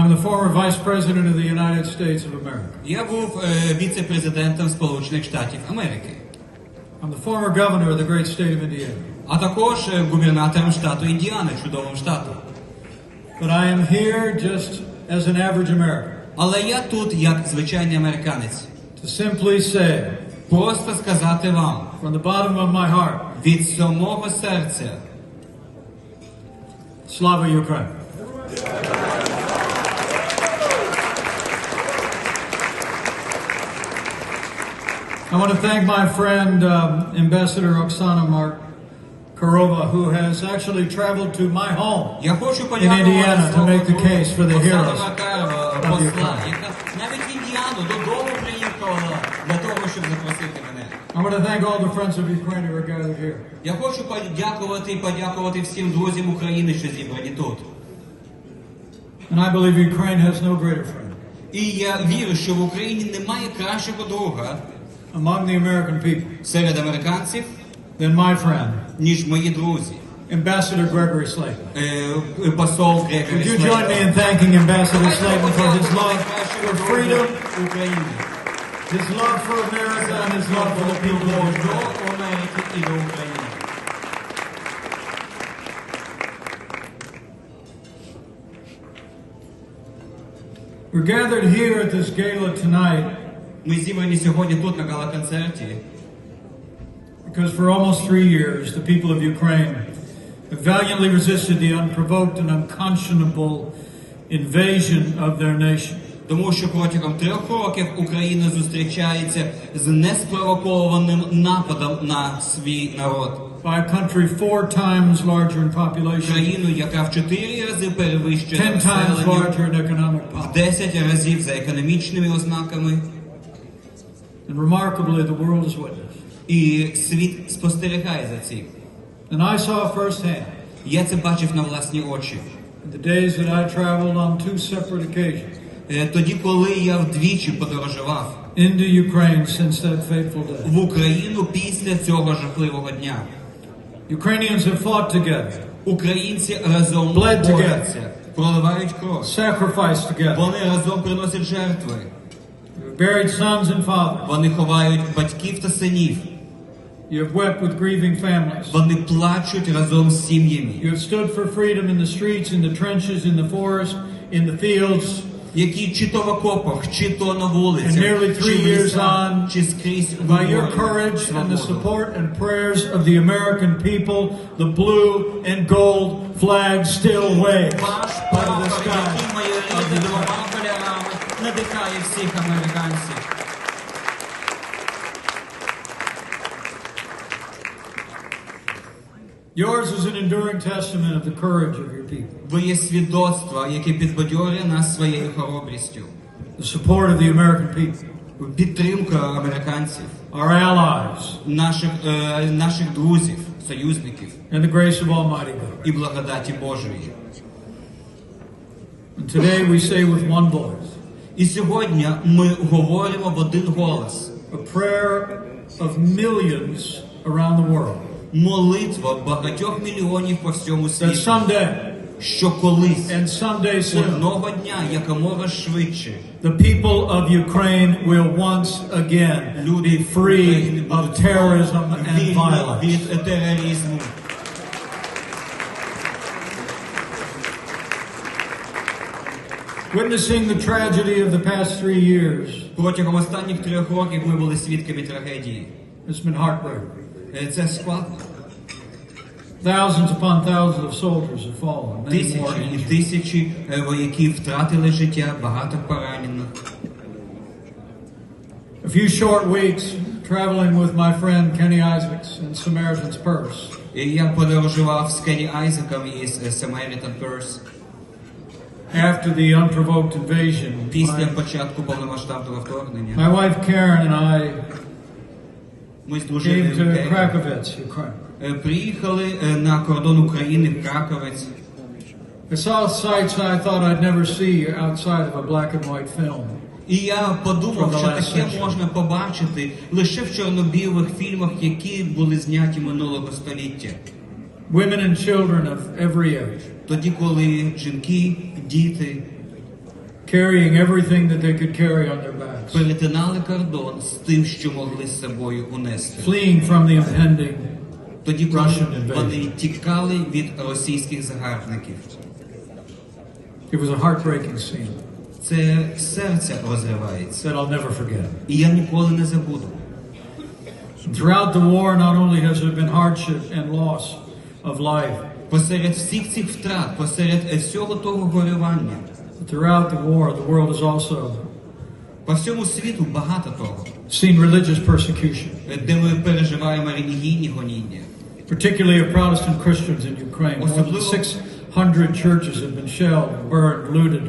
I'm the former Vice President of the United States of America. Я був е, віце-президентом Сполучених Штатів Америки, I'm the former governor of the great state of Indiana. а також е, губернатором штату Індіани, чудового штату. But I am here just as an average American Але я тут як звичайний американець. to simply say, Просто сказати вам from the bottom of my heart, від самого серця Slava Ukraine. I want to thank my friend, um, Ambassador Oksana Mark Markarova, who has actually traveled to my home. Я хочу Indiana to make the case for the heroes of посла, Ukraine. яка навіть в Індіану додому приїхала для того, щоб запросити мене. I want to thank all the friends of Ukraine who are gathered here. Я хочу подякувати і подякувати всім друзям України, що зібрані тут. And I believe Ukraine has no greater friend І я вірю, що в Україні немає кращого друга among the American people серед американців, than my friend, ніж мої друзі. Ambassador Gregory Slayton. Е, посол Грегорі Would you Слейдер. join me in thanking Ambassador Slayton for his love for freedom, України. his love for America, and his love for the people of Любов Ukraine? до Америки і до України. We're gathered here at this gala tonight Ми зібрані сьогодні тут на гала-концерті, because for almost three years the people of Ukraine have valiantly resisted the unprovoked and unconscionable invasion of their nation. тому що протягом трьох років Україна зустрічається з неспровокованим нападом на свій народ. By a country four times larger in population, Країну, яка в чотири рази перевищує ten times населення, larger in economic в power. 10 разів за економічними ознаками, And remarkably, the world is witness. і світ спостерігає за цим. And I saw firsthand Я це бачив на власні очі. in the days that I traveled on two separate occasions Е, Тоді, коли я вдвічі подорожував into Ukraine since that fateful day. в Україну після цього жахливого дня. Ukrainians have fought together, Українці разом Bled together. борються, проливають кров. sacrificed together, Вони разом приносять жертви. buried sons and fathers. Вони ховають батьків та синів. You have wept with grieving families. Вони плачуть разом з сім'ями, You have stood for freedom in the streets, in the trenches, in the forest, in the fields, які чи то в окопах, чи то на And вулицях, nearly чи three в years лісах, on, чи скрізь by your говорять courage and the свободу. support and prayers of the American people, the blue and gold flag still waves Ваш out of the прапор, sky. який має різи двома кольорами, надихає всіх американців. Yours is an enduring testament of the courage of your people, Ви є свідоцтво, яке підбадьорює нас своєю хоробрістю. the support of the American people, Підтримка американців, our allies, наших, е, наших друзів, союзників and the grace of Almighty God. і благодаті Божої. And today we say with one voice І сьогодні ми говоримо в один голос. a prayer of millions around the world Молитва багатьох мільйонів по всьому that світу, someday що колись and someday soon одного дня, якомога швидше, the people of Ukraine will once again люди be free of terrorism and вільні violence. від тероризму. Witnessing the tragedy of the past three years Протягом останніх трьох років ми були свідками трагедії. has been heartbreaking. Е, Це складно. Thousands upon thousands of soldiers have fallen. Тисячі і тисячі е, вояків втратили життя, багато поранених. A few short weeks traveling with my friend Kenny Isaacs in Samaritan's Purse. І я подорожував з Кенні Айзеком із е, Samaritan Purse After the unprovoked invasion, після my, початку повномасштабного вторгнення. my wife Karen and I Ми з came дружиною to Krakovets, Ukraine. е, приїхали е, на кордон України в Краковець. I saw sights I thought I'd never see outside of a black and white film. І я подумав, що таке можна побачити лише в чорно-білих фільмах, які були зняті минулого століття. Women and children of every age, Тоді, коли жінки, діти, carrying everything that they could carry on their backs, перетинали кордон з тим, що могли з собою унести. fleeing from the impending. Тоді, коли Russian invasion. вони тікали від російських загарбників, It was a heartbreaking scene це серце розривається. that I'll never forget. І я ніколи не забуду. Throughout the war, not only has there been hardship and loss of life, Посеред всіх цих втрат, посеред е, всього того горювання, but throughout the war, the world has also по всьому світу багато того, seen religious persecution, е, де ми переживаємо релігійні гоніння. particularly of Protestant Christians in Ukraine. More than Особливо- 600 churches have been shelled, burned, looted,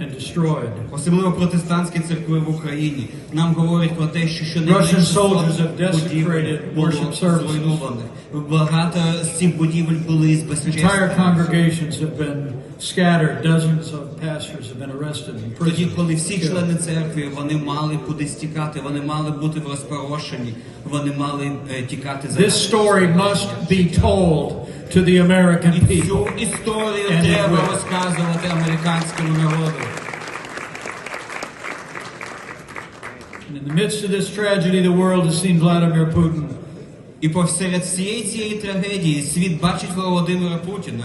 and destroyed. Особливо протестантські церкви в Україні нам говорять про те, що Russian щонайменше soldiers have 100 будівель desecrated було worship services. зруйнованих. Багато з цих будівель були збезчестені. Entire congregations have been scattered. Dozens of pastors have been arrested and Тоді, imprisoned. коли всі killed. члени церкви вони мали кудись тікати, вони мали бути в розпорошенні, вони мали е, тікати за This story must be told to the American і people. цю історію And it треба will. розказувати американському народу. And in the midst of this tragedy, the world has seen Vladimir Putin І посеред всієї цієї трагедії світ бачить Володимира Путіна,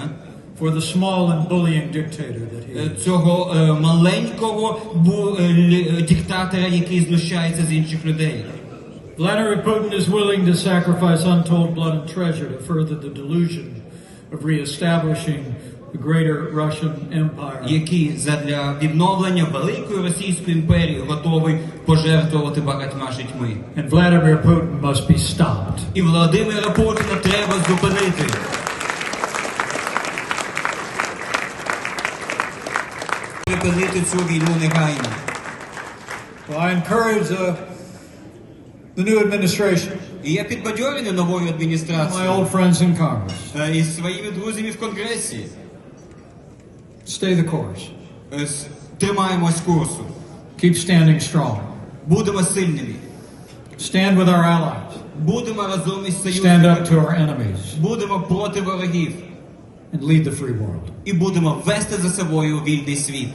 for the small and bullying dictator that he е, is. цього е, маленького бу- е, лі- е, диктатора, який знущається з інших людей. Vladimir Putin is willing to sacrifice untold blood and treasure to further the delusion of reestablishing the greater Russian Empire. який задля відновлення великої російської імперії готовий пожертвувати багатьма життями. And Vladimir Putin must be stopped. І Володимира Путіна треба зупинити. Припинити цю війну негайно. Well, I encourage uh, the new administration, І я підбадьорений новою my адміністрацією old friends in Congress, е, і своїми друзями в Конгресі. stay the course. Е, с- Тримаємось курсу. Keep standing strong. Будемо сильними. Stand with our allies. Будемо разом із Stand союзниками. up to our enemies Будемо проти ворогів. and lead the free world. І будемо вести за собою вільний світ.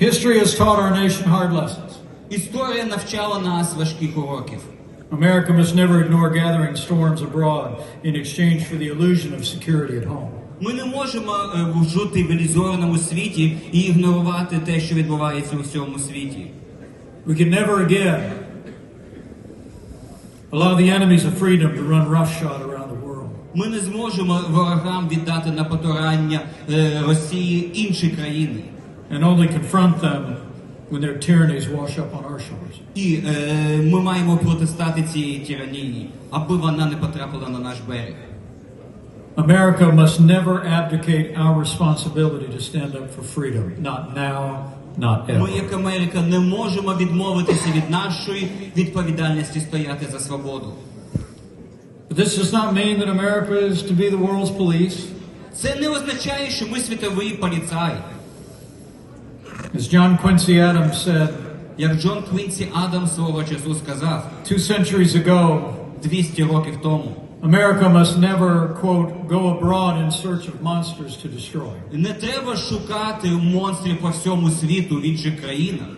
History has taught our nation hard lessons. Історія навчала нас важких уроків. America must never ignore gathering storms abroad in exchange for the illusion of security at home. Ми не можемо е, жити в ілюзорному світі і ігнорувати те, що відбувається у всьому світі. We can never again allow the enemies of freedom to run roughshod around the world. Ми не зможемо ворогам віддати на потурання е, Росії інші країни. and only confront them when their tyrannies wash up on our shores. І е, ми маємо протистати цієї тиранії, аби вона не потрапила на наш берег. America must never abdicate our responsibility to stand up for freedom. Not now, not ever. Ми, як Америка, не можемо відмовитися від нашої відповідальності стояти за свободу. But this does not mean that America is to be the world's police. Це не означає, що ми світовий поліцай. As John Quincy Adams said Як Джон Квінсі Адам свого часу сказав two centuries ago, 200 років тому. America must never, quote, go abroad in search of monsters to destroy. Не треба шукати монстрів по всьому світу в інших країнах.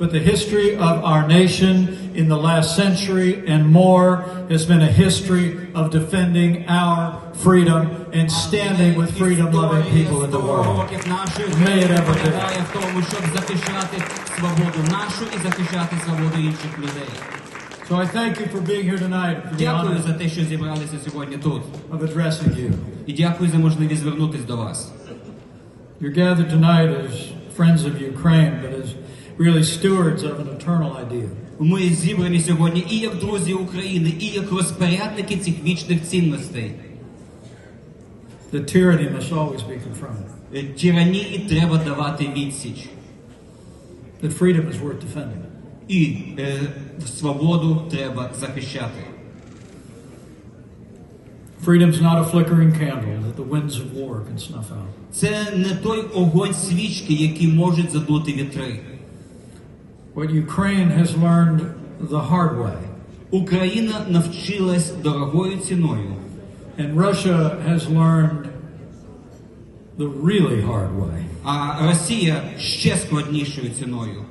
But the history of our nation in the last century and more has been a history of defending our freedom and standing with freedom-loving people in the Історія world. років нашої May it ever be. полягає в тому, щоб захищати свободу нашу і захищати свободу інших людей. So I thank you for being here tonight, for the Дякую honor за те, що зібралися сьогодні тут. of addressing you. І дякую за можливість звернутися до вас. You're gathered tonight as friends of Ukraine, but as really stewards of an eternal idea. Ми зібрані сьогодні і як друзі України, і як розпорядники цих вічних цінностей. That tyranny must always be confronted. Е, Тиранії треба давати відсіч. That freedom is worth defending. І е, свободу треба захищати. Freedom's not a flickering candle that the winds of war can snuff out. Це не той огонь свічки, який можуть задути вітри. What Ukraine has learned the hard way, Україна навчилась дорогою ціною, and Russia has learned the really hard way. А Росія ще складнішою ціною,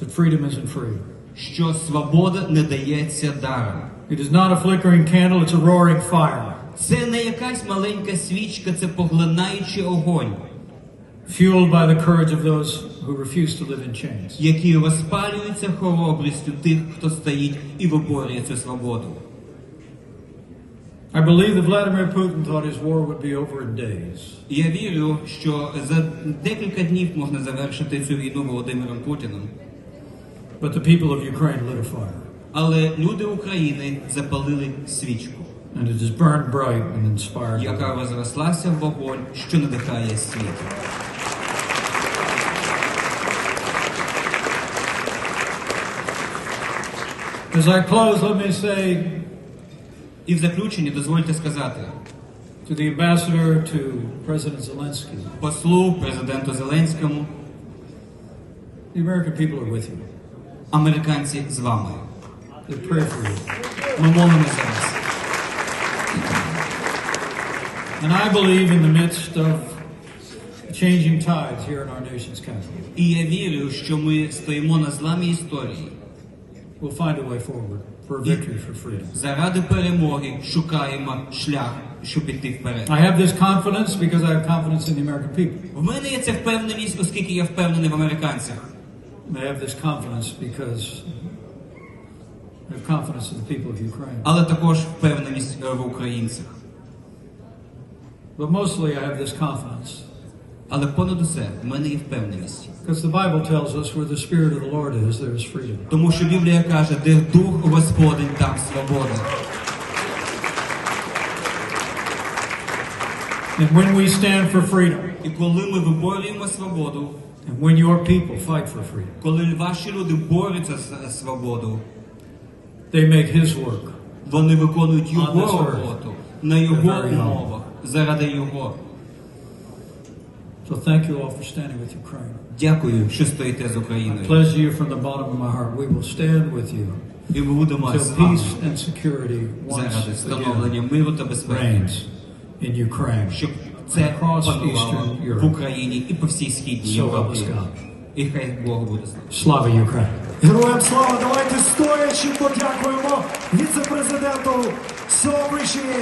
So freedom isn't free. що свобода не дається даром. It is not a flickering candle, it's a roaring fire, Це не якась маленька свічка, це поглинаючий огонь, Fueled by the courage of those who refuse to live in chains. який розпалюється хоробрістю тих, хто стоїть і виборює цю свободу. I believe that Vladimir Putin thought his war would be over in days. Я вірю, що за декілька днів можна завершити цю війну Володимиром Путіним. But the people of Ukraine lit a fire, Але люди України запалили свічку, and it is burned bright and inspired. яка розрослася в вогонь, що надихає світ. As I close, let me say І в заключенні дозвольте сказати to the ambassador to President Zelensky, послу президенту Зеленському, the American people are with you. американці з вами. They pray for you. Ми молимося за вас. And I believe in the midst of changing tides here in our nation's capital, І я вірю, що ми стоїмо на зламі історії. We'll find a way forward for a victory for freedom. Заради перемоги шукаємо шлях, щоб піти вперед. I have this confidence because I have confidence in the American people. В мене є ця впевненість, оскільки я впевнений в американцях. I have this confidence because I have confidence in the people of Ukraine. але також впевненість е, в українцях. But mostly I have this confidence Але понад усе в мене є впевненість. because the Bible tells us where the Spirit of the Lord is, there is freedom. Тому що Біблія каже, де дух Господень, там свобода. And when we stand for freedom, І коли ми виборюємо свободу, and when your people fight for freedom, коли ваші люди борються за свободу, they make His work. вони виконують його роботу на його умовах, заради його. So thank you all for standing with Ukraine. Дякую, що стоїте з Україною. Pledge you from the bottom of my heart. We will stand with you І ми будемо з till вами peace and security заради again встановлення миру та безпеки, reigns in Ukraine. щоб це Across панувало Eastern Europe. в Україні і по всій східній So help us God. І хай Богу буде слава. Slava Ukraine. Героям слава! Давайте стоячи подякуємо віце-президенту appreciate